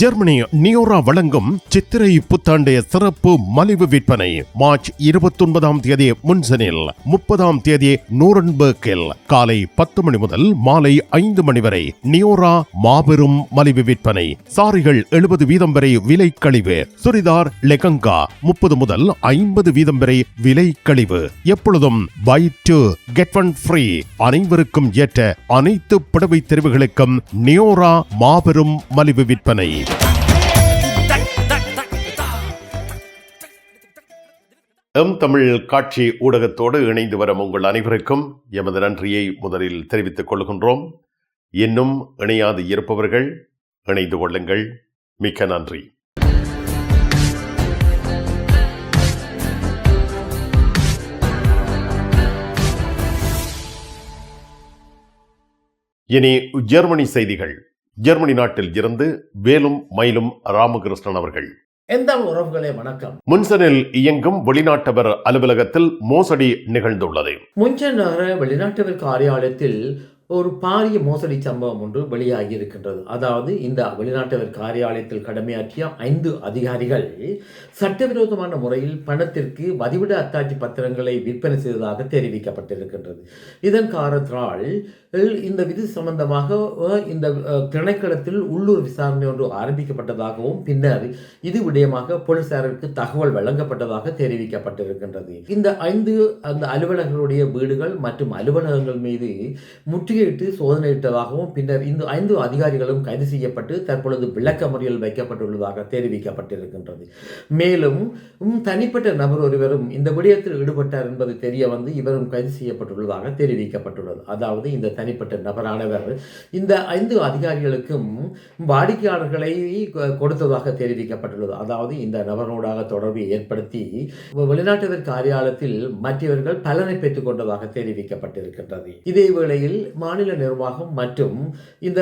Germany நியோரா வழங்கும் சித்திரை புத்தாண்டு சிறப்பு மலிவு விற்பனை. மார்ச் இருபத்தி ஒன்பதாம் தேதி முன்சனில் முப்பதாம் தேதி நூரன்பர்க்கில் காலை பத்து மணி முதல் மாலை ஐந்து மணி வரை நியோரா மாபெரும் மலிவு விற்பனை. சாரிகள் எழுபது வீதம் வரை விலை கழிவு. சுரிதார் லெகங்கா முப்பது முதல் ஐம்பது வீதம் வரை விலை கழிவு. எப்பொழுதும் buy two get one free அனைவருக்கும் ஏற்ற அனைத்து புடவை தெரிவுகளுக்கும் நியோரா மாபெரும் மலிவு விற்பனை. எம் தமிழ் காட்சி ஊடகத்தோடு இணைந்து வரும் உங்கள் அனைவருக்கும் எமது நன்றியை முதலில் தெரிவித்துக் கொள்கின்றோம். இன்னும் இணையாது இருப்பவர்கள் இணைந்து கொள்ளுங்கள். மிக்க நன்றி. இனி ஜெர்மனி செய்திகள். ஜெர்மனி நாட்டில் இருந்து வேலும் மயிலும் ராமகிருஷ்ணன் அவர்கள். எந்த உறவுகளே வணக்கம். முன்சனில் இயங்கும் வெளிநாட்டவர் அலுவலகத்தில் மோசடி நிகழ்ந்துள்ளது. முன்சன் நகர வெளிநாட்டவர் காரியாலயத்தில் ஒரு பாரிய மோசடி சம்பவம் ஒன்று வெளியாகி இருக்கின்றது. அதாவது இந்த வெளிநாட்டவர் காரியாலயத்தில் கடமையாற்றிய ஐந்து அதிகாரிகள் சட்டவிரோதமான முறையில் பணத்திற்கு வதிவிட அத்தாட்சி பத்திரங்களை விற்பனை செய்ததாக தெரிவிக்கப்பட்டிருக்கின்றது. இதன் காரணத்தினால் இந்த விதி சம்பந்தமாக இந்த திணைக்களத்தில் உள்ளூர் விசாரணை ஒன்று ஆரம்பிக்கப்பட்டதாகவும் பின்னர் இது விடயமாக போலீசாருக்கு தகவல் வழங்கப்பட்டதாக தெரிவிக்கப்பட்டிருக்கின்றது. இந்த ஐந்து அந்த அலுவலர்களுடைய வீடுகள் மற்றும் அலுவலகங்கள் மீது முற்றுகையிட்டு சோதனையிட்டதாகவும் பின்னர் இந்த ஐந்து அதிகாரிகளும் கைது செய்யப்பட்டு தற்பொழுது விளக்க முறையில் வைக்கப்பட்டுள்ளதாக தெரிவிக்கப்பட்டிருக்கின்றது. மேலும் தனிப்பட்ட நபர் ஒருவரும் இந்த விடயத்தில் ஈடுபட்டார் என்பது தெரிய வந்து இவரும் கைது செய்யப்பட்டுள்ளதாக தெரிவிக்கப்பட்டுள்ளது. அதாவது இந்த தனிப்பட்ட நபரானவர் இந்த ஐந்து அதிகாரிகளுக்கும் வாடிக்கையாளர்களை கொடுத்ததாக தெரிவிக்கப்பட்டுள்ளது. அதாவது இந்த நபரோடாக தொடர்பை ஏற்படுத்தி வெளிநாட்டவர் காரியாலயத்தில் மற்றவர்கள் பலனை பெற்றுக் கொண்டதாக தெரிவிக்கப்பட்டிருக்கின்றது. இதே வேளையில் மாநில நிர்வாகம் மற்றும் இந்த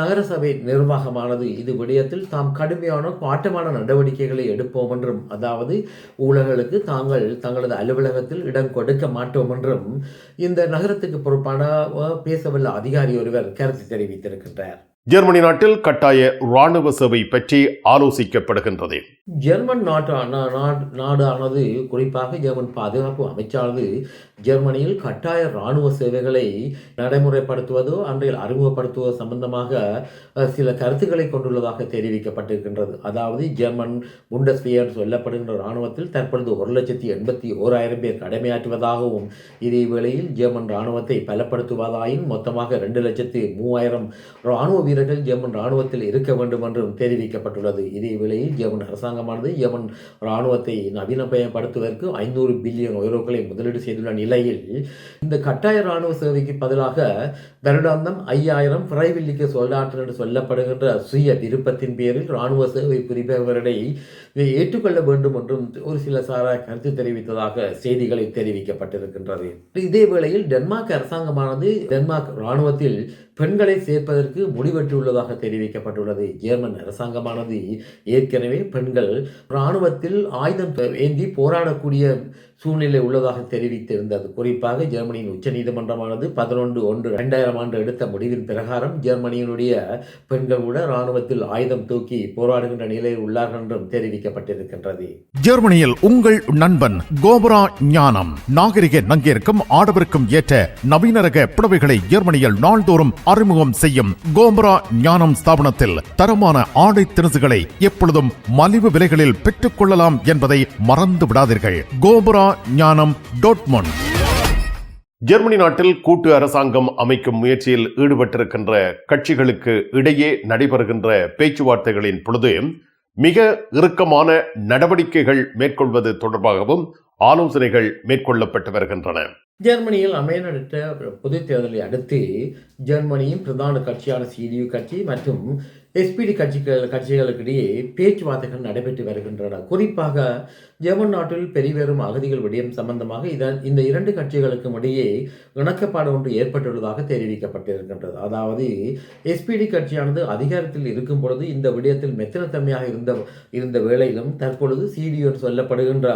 நகரசபை நிர்வாகமானது இது விடயத்தில் தாம் கடுமையான பாட்டமான நடவடிக்கைகளை எடுப்போம் என்றும் அதாவது ஊழல்களுக்கு தாங்கள் தங்களது அலுவலகத்தில் இடம் கொடுக்க மாட்டோம் என்றும் இந்த நகரத்துக்கு பொறுப்பான பேசவல்ல அதிகாரி ஒருவர் கருத்து தெரிவித்திருக்கின்றார். ஜெர்மனி நாட்டில் கட்டாய ராணுவ சேவை பற்றி ஆலோசிக்கப்படுகின்றது. ஜெர்மன் நாட்டு நா- நாடானது குறிப்பாக ஜெர்மன் பாதுகாப்பு அமைச்சானது ஜெர்மனியில் கட்டாய இராணுவ சேவைகளை நடைமுறைப்படுத்துவதோ அன்றையில் அறிமுகப்படுத்துவதோ சம்பந்தமாக சில கருத்துக்களை கொண்டுள்ளதாக தெரிவிக்கப்பட்டிருக்கின்றது. அதாவது ஜெர்மன் புண்டஸ்வியர் சொல்லப்படுகின்ற இராணுவத்தில் தற்பொழுது ஒரு லட்சத்தி எண்பத்தி ஓராயிரம் பேர் கடமையாற்றுவதாகவும் இதே வேளையில் ஜெர்மன் இராணுவத்தை பலப்படுத்துவதாயின் மொத்தமாக ரெண்டு லட்சத்தி மூவாயிரம் இராணுவ வீரர்கள் ஜெர்மன் இராணுவத்தில் இருக்க வேண்டும் என்றும் தெரிவிக்கப்பட்டுள்ளது. இதே வேளையில் ஜெர்மன் அரசாங்கமானது ஜெர்மன் இராணுவத்தை நவீனமயப்படுத்துவதற்கு ஐநூறு பில்லியன் யூரோக்களை முதலீடு செய்துள்ள நிலையில் இந்த கட்டாய இராணுவ சேவைக்கு பதிலாக வருடாந்தம் ஐயாயிரம் பிரைவில்லிக்கு சொல்லாற்றல் என்று சொல்லப்படுகின்ற சுய விருப்பத்தின் பேரில் இராணுவ சேவை புரிபவர்களை ஏற்றுக்கொள்ள வேண்டும் என்றும் ஒரு சில சாரா கருத்து தெரிவித்ததாக செய்திகளில் தெரிவிக்கப்பட்டிருக்கின்றது. இதே வேளையில் டென்மார்க் அரசாங்கமானது டென்மார்க் இராணுவத்தில் பெண்களை சேர்ப்பதற்கு பெற்றுள்ளதாக தெரிவிக்கப்பட்டுள்ளது. ஜெர்மன் அரசாங்கமானது ஏற்கனவே பெண்கள் இராணுவத்தில் ஆயுதம் ஏந்தி போராடக்கூடிய சூழ்நிலை உள்ளதாக தெரிவித்திருந்தது. குறிப்பாக ஜெர்மனியின் உச்சநீதிமன்றமானது பதினொன்று ஒன்று இரண்டாயிரம் ஆண்டு எடுத்த முடிவின் பிரகாரம் ஜெர்மனியினுடைய பெண்கள் கூட இராணுவத்தில் ஆயுதம் தூக்கி போராடுகின்ற நிலையில் உள்ளார்கள் என்றும் தெரிவிக்கப்பட்டிருக்கின்றது. ஜெர்மனியில் உங்கள் நண்பன் கோபுரா ஞானம். நாகரிக நங்கிற்கும் ஆடவருக்கும் ஏற்ற நவீன ரக புடவைகளை ஜெர்மனியில் நாள்தோறும் அறிமுகம் செய்யும் கோபுரா ஞானம் ஸ்தாபனத்தில் தரமான ஆடை திணசுகளை எப்பொழுதும் மலிவு விலைகளில் பெற்றுக் கொள்ளலாம் என்பதை மறந்து விடாதீர்கள் கோபுரா ஞானம் டோட்மொன் ஜெர்மனி நாட்டில் கூட்டு அரசாங்கம் அமைக்கும் முயற்சியில் ஈடுபட்டிருக்கின்ற கட்சிகளுக்கு இடையே நடைபெறுகின்ற பேச்சுவார்த்தைகளின் பொழுது மிக இறுக்கமான நடவடிக்கைகள் மேற்கொள்வது தொடர்பாகவும் ஆலோசனைகள் மேற்கொள்ளப்பட்டு வருகின்றன. ஜெர்மனியில் அமைய நடைபெற்ற பொதுத் தேர்தலை அடுத்து ஜெர்மனியின் பிரதான கட்சியான சிடியு கட்சி மற்றும் எஸ்பிடி கட்சிகள் கட்சிகளுக்கிடையே பேச்சுவார்த்தைகள் நடைபெற்று வருகின்றன. குறிப்பாக ஜெர்மன் நாட்டில் பெருவெறும் அகதிகள் விடயம் சம்பந்தமாக இதன் இந்த இரண்டு கட்சிகளுக்கும் இடையே இணக்கப்பாடு ஒன்று ஏற்பட்டுள்ளதாக தெரிவிக்கப்பட்டிருக்கின்றது. அதாவது எஸ்பிடி கட்சியானது அதிகாரத்தில் இருக்கும் பொழுது இந்த விடயத்தில் மெத்தனத்தன்மையாக இருந்த இருந்த வேளையிலும் தற்பொழுது சிடியு சொல்லப்படுகின்ற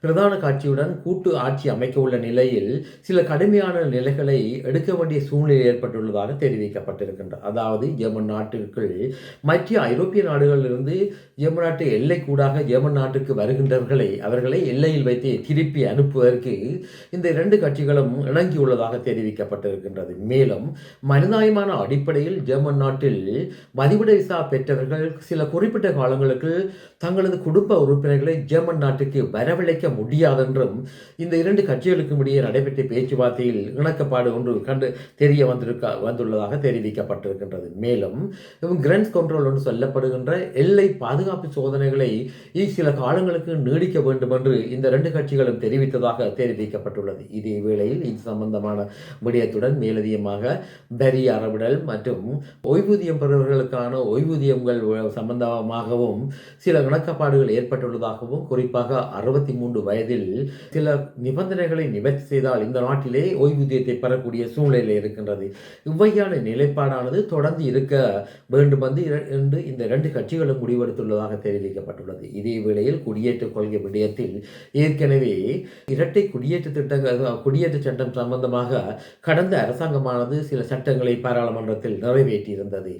பிரதான கட்சியுடன் கூட்டு ஆட்சி அமைக்க உள்ள நிலையில் சில கடுமையான நிலைகளை எடுக்க வேண்டிய சூழ்நிலை ஏற்பட்டுள்ளதாக தெரிவிக்கப்பட்டிருக்கின்றது. அதாவது ஜெர்மன் நாட்டிற்குள் மற்ற ஐரோப்பிய நாடுகளிலிருந்து ஜெர்மன் நாட்டு எல்லைக்கூடாக ஜெர்மன் நாட்டுக்கு வருகின்றவர்களை அவர்களை எல்லையில் வைத்து திருப்பி அனுப்புவதற்கு இந்த இரண்டு கட்சிகளும் இணங்கியுள்ளதாக தெரிவிக்கப்பட்டிருக்கின்றது. மேலும் மனிதாயமான அடிப்படையில் ஜெர்மன் நாட்டில் மதிவிட விசா பெற்றவர்கள் சில குறிப்பிட்ட காலங்களுக்கு தங்களது குடும்ப உறுப்பினர்களை ஜெர்மன் நாட்டுக்கு வரவழைக்க முடியாதென்றும் இந்த இரண்டு கட்சிகளுக்கும் இடையே நடைபெற்ற பேச்சுவார்த்தையில் இணக்கப்பாடு ஒன்று கண்டு தெரிய வந்திருக்க வந்துள்ளதாக தெரிவிக்கப்பட்டிருக்கின்றது. மேலும் கிரன்ஸ் கண்ட்ரோல் என்று சொல்லப்படுகின்ற எல்லை பாதுகாப்பு சோதனைகளை சில காலங்களுக்கு நீடிக்க வேண்டும் என்று இந்த ரெண்டு கட்சிகளும் தெரிவித்ததாக தெரிவிக்கப்பட்டுள்ளது. இதே வேளையில் இது சம்பந்தமான விடயத்துடன் மேலதிகமாக வரி அறவிடல் மற்றும் ஓய்வூதியம் பெறுவர்களுக்கான ஓய்வூதியங்கள் சம்பந்தமாகவும் சில இணக்கப்பாடுகள் ஏற்பட்டுள்ளதாகவும் குறிப்பாக அறுபத்தி மூன்று வயதில் சில நிபந்தனைகளை நிவர்த்தி செய்தால் இந்த நாட்டிலே ஓய்வூதியத்தை பெறக்கூடிய சூழ்நிலை இருக்கின்றது. இவ்வையான நிலைப்பாடானது தொடர்ந்து இருக்க வேண்டும் வந்து என்று இந்த இரண்டு கட்சிகளும் முடிவெடுத்துள்ளதாக தெரிவிக்கப்பட்டுள்ளது. இதே வேளையில் குடியேற்ற கொள்கை விடயத்தில் ஏற்கனவே இரட்டை குடியேற்ற திட்டங்கள் குடியேற்ற சட்டம் சம்பந்தமாக கடந்த அரசாங்கமானது சில சட்டங்களை பாராளுமன்றத்தில் நிறைவேற்றியிருந்தது.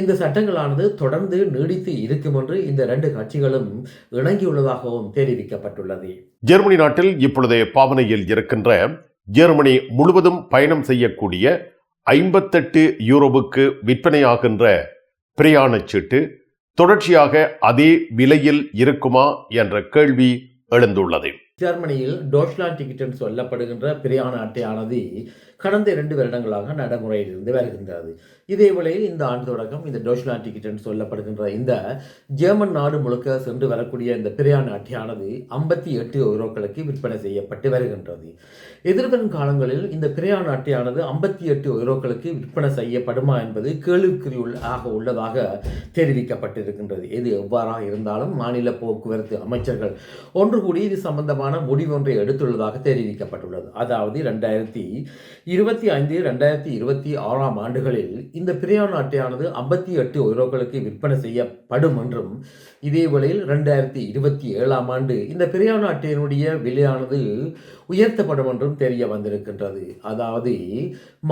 இந்த சட்டங்களானது தொடர்ந்து நீடித்து இருக்கும் என்று இந்த இரண்டு கட்சிகள் கட்சிகளும் இணங்கியுள்ளதாகவும் தெரிவிக்கப்பட்டுள்ளது. ஜெர்மனி நாட்டில் இப்பொழுது பாவனையில் இருக்கின்ற ஜெர்மனி முழுவதும் பயணம் செய்யக்கூடிய ஐம்பத்தெட்டு யூரோவுக்கு விற்பனையாகின்ற பிரயாணச் சீட்டு தொடர்ச்சியாக அதே விலையில் இருக்குமா என்ற கேள்வி எழுந்துள்ளது. ஜெர்மனியில் டோஷ்லாண்ட் டிக்கெட் என்று சொல்லப்படுகின்ற பிரயாண அட்டையானது கடந்த இரண்டு வருடங்களாக நடைமுறையில் இருந்து வருகின்றது. இதே வேளையில் இந்த ஆண்டு தொடக்கம் இந்த டோஷ்லாண்ட் டிக்கெட் என்று சொல்லப்படுகின்ற இந்த ஜெர்மன் நாடு முழுக்க சென்று வரக்கூடிய இந்த பிரயாண அட்டையானது ஐம்பத்தி எட்டு யூரோக்களுக்கு விற்பனை செய்யப்பட்டு வருகின்றது. எதிர்வரும் காலங்களில் இந்த பிரயாண அட்டையானது ஐம்பத்தி எட்டு யூரோக்களுக்கு விற்பனை செய்யப்படுமா என்பது கேள்விக்குறி உள்ள- ஆக உள்ளதாக தெரிவிக்கப்பட்டிருக்கின்றது. இது எவ்வாறாக இருந்தாலும் மாநில போக்குவரத்து அமைச்சர்கள் ஒன்று கூடி இது சம்பந்தமான முடிவு ஒன்றை எடுத்துள்ளதாக தெரிவிக்கப்பட்டுள்ளது. அதாவது ரெண்டாயிரத்தி இருபத்தி ஐந்து ரெண்டாயிரத்தி இருபத்தி ஆறாம் ஆண்டுகளில் இந்த பிரயாண அட்டையானது ஐம்பத்தி எட்டு யூரோக்களுக்கு விற்பனை செய்யப்படும் என்றும் இதே வேளையில் ரெண்டாயிரத்தி இருபத்தி ஏழாம் ஆண்டு இந்த பிரயாண அட்டையினுடைய விலையானது உயர்த்தப்படும் என்றும் தெரிய வந்திருக்கின்றது. அதாவது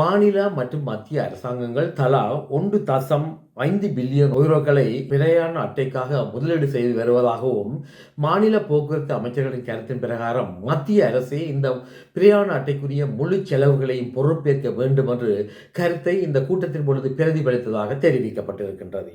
மாநில மற்றும் மத்திய அரசாங்கங்கள் தலா ஒன்று தசம் ஐந்து பில்லியன் யூரோக்களை பிரயாண அட்டைக்காக முதலீடு செய்து வருவதாகவும் மாநில போக்குவரத்து அமைச்சர்களின் கருத்தின் பிரகாரம் மத்திய அரசே இந்த பிரயாண அட்டைக்குரிய முழு செலவுகளையும் பொறுப்பேற்க வேண்டும் என்று கருத்தை இந்த கூட்டத்தின் பொழுது பிரதிபலித்ததாக தெரிவிக்கப்பட்டிருக்கின்றது.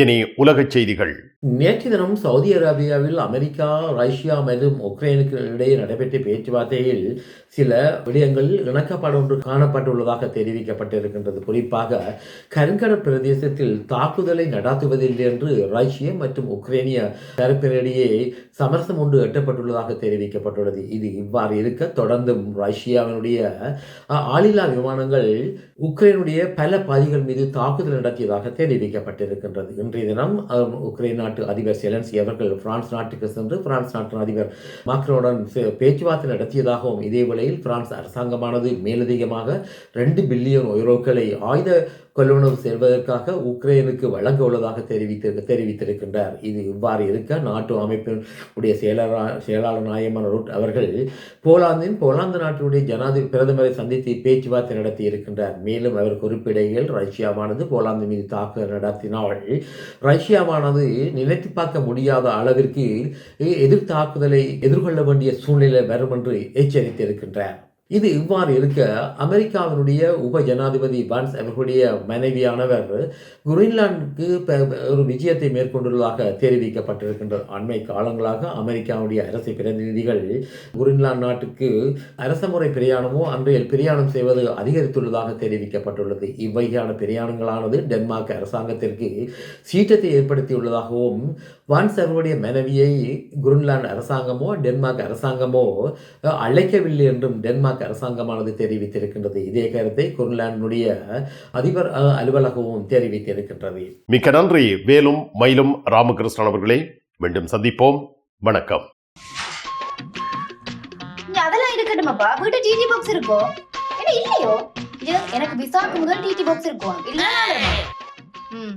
இனி உலகச் செய்திகள். நேற்று தினம் சவுதி அரேபியாவில் அமெரிக்கா ரஷ்யா மற்றும் உக்ரைனுக்கு இடையே நடைபெற்ற பேச்சுவார்த்தையில் சில விடயங்கள் இணக்கப்பாடு ஒன்று காணப்பட்டுள்ளதாக தெரிவிக்கப்பட்டிருக்கின்றது. குறிப்பாக கருங்கடல் பிரதேசத்தில் தாக்குதலை நடாத்துவதில்லை என்று ரஷ்ய மற்றும் உக்ரைனிய தரப்பினிடையே சமரசம் ஒன்று எட்டப்பட்டுள்ளதாக தெரிவிக்கப்பட்டுள்ளது. இது இவ்வாறு இருக்க தொடர்ந்தும் ரஷ்யாவினுடைய ஆளில்லா விமானங்கள் உக்ரைனுடைய பல பாதிகள் மீது தாக்குதல் நடத்தியதாக தெரிவிக்கப்பட்டிருக்கின்றது. இன்றைய தினம் உக்ரைன் நாட்டு அதிபர் செலன்சி அவர்கள் பிரான்ஸ் நாட்டுக்கு சென்று பிரான்ஸ் நாட்டின் அதிபர் மாக்ரோனுடன் சே- பேச்சுவார்த்தை நடத்தியதாகவும் இதே வேளையில் பிரான்ஸ் அரசாங்கமானது மேலதிகமாக ரெண்டு பில்லியன் யூரோக்களை ஆயுத கொள்ளுணர்வு செய்வதற்காக உக்ரைனுக்கு வழங்க உள்ளதாக தெரிவித்து தெரிவித்திருக்கின்றார். இது இவ்வாறு இருக்க நாட்டு அமைப்பின் உடைய செயலரா செயலாளர் நாயமன் ரூட் அவர்கள் போலாந்தின் போலாந்து நாட்டினுடைய ஜனாதிபதி பிரதமரை சந்தித்து பேச்சுவார்த்தை நடத்தி இருக்கின்றார் மேலும் அவர் குறிப்பிடையில் ரஷ்யாவானது போலாந்து மீது தாக்குதல் நடத்தினால் ரஷ்யாவானது நிலைத்து பார்க்க முடியாத அளவிற்கு எதிர் தாக்குதலை எதிர்கொள்ள வேண்டிய சூழ்நிலை வரும் என்று எச்சரித்திருக்கின்றார். இது இவ்வாறு இருக்க அமெரிக்காவினுடைய உப ஜனாதிபதி பான்ஸ் அவர்களுடைய மனைவியானவர் குரீன்லாந்துக்கு ஒரு விஜயத்தை மேற்கொண்டுள்ளதாக தெரிவிக்கப்பட்டிருக்கின்ற அண்மை காலங்களாக அமெரிக்காவுடைய அரசு பிரதிநிதிகள் குரீன்லாந்து நாட்டுக்கு அரசமுறை பிரயாணமோ அன்றைய பிரயாணம் செய்வது அதிகரித்துள்ளதாக தெரிவிக்கப்பட்டுள்ளது. இவ்வகையான பிரயாணங்களானது டென்மார்க் அரசாங்கத்திற்கு சீற்றத்தை ஏற்படுத்தியுள்ளதாகவும் வான்ஸ் அவருடைய மனைவியை குரீன்லாந்து அரசாங்கமோ டென்மார்க் அரசாங்கமோ அழைக்கவில்லை என்றும் டென்மார்க் அரசாங்கமானது தெரிவித்திருக்கின்றது. இதே கருத்தை குரீன்லாந்தினுடைய அதிபர் அஹ், அலுவலகமும் தெரிவித்திருக்கின்றது. மிக்க நன்றி. வேலும் மயிலும் ராமகிருஷ்ணன் அவர்களே மீண்டும் சந்திப்போம். வணக்கம். அதெல்லாம் இருக்கட்டுமாப்பா? வீட்டு டிடி பாக்ஸ் இருக்கோ? என்ன இல்லையோ? இது எனக்கு விசாக்கு முதல் டிடி பாக்ஸ் இருக்கும். இல்ல ம்.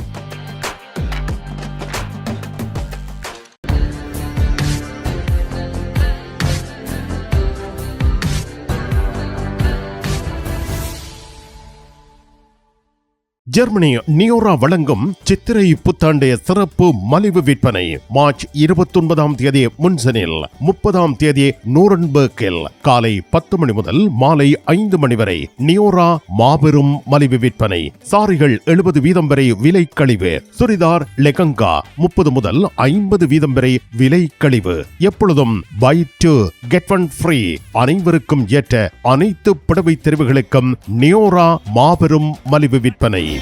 ஜெர்மனி நியோரா வழங்கும் சித்திரை புத்தாண்டு சிறப்பு மலிவு விற்பனை. மார்ச் இருபத்தொன்பதாம் தேதி முன்சனில் முப்பதாம் தேதி நூரன்பர்க்கில் காலை பத்து மணி முதல் மாலை ஐந்து மணி வரை நியோரா மாபெரும் மலிவு விற்பனை. சாரிகள் எழுபது வீதம் வரை விலை கழிவு. சுரிதார் லெகங்கா முப்பது முதல் ஐம்பது வீதம் வரை விலை கழிவு. எப்பொழுதும் buy two get one free அனைவருக்கும் ஏற்ற அனைத்து புடவை தெரிவுகளுக்கும் நியோரா மாபெரும் மலிவு விற்பனை.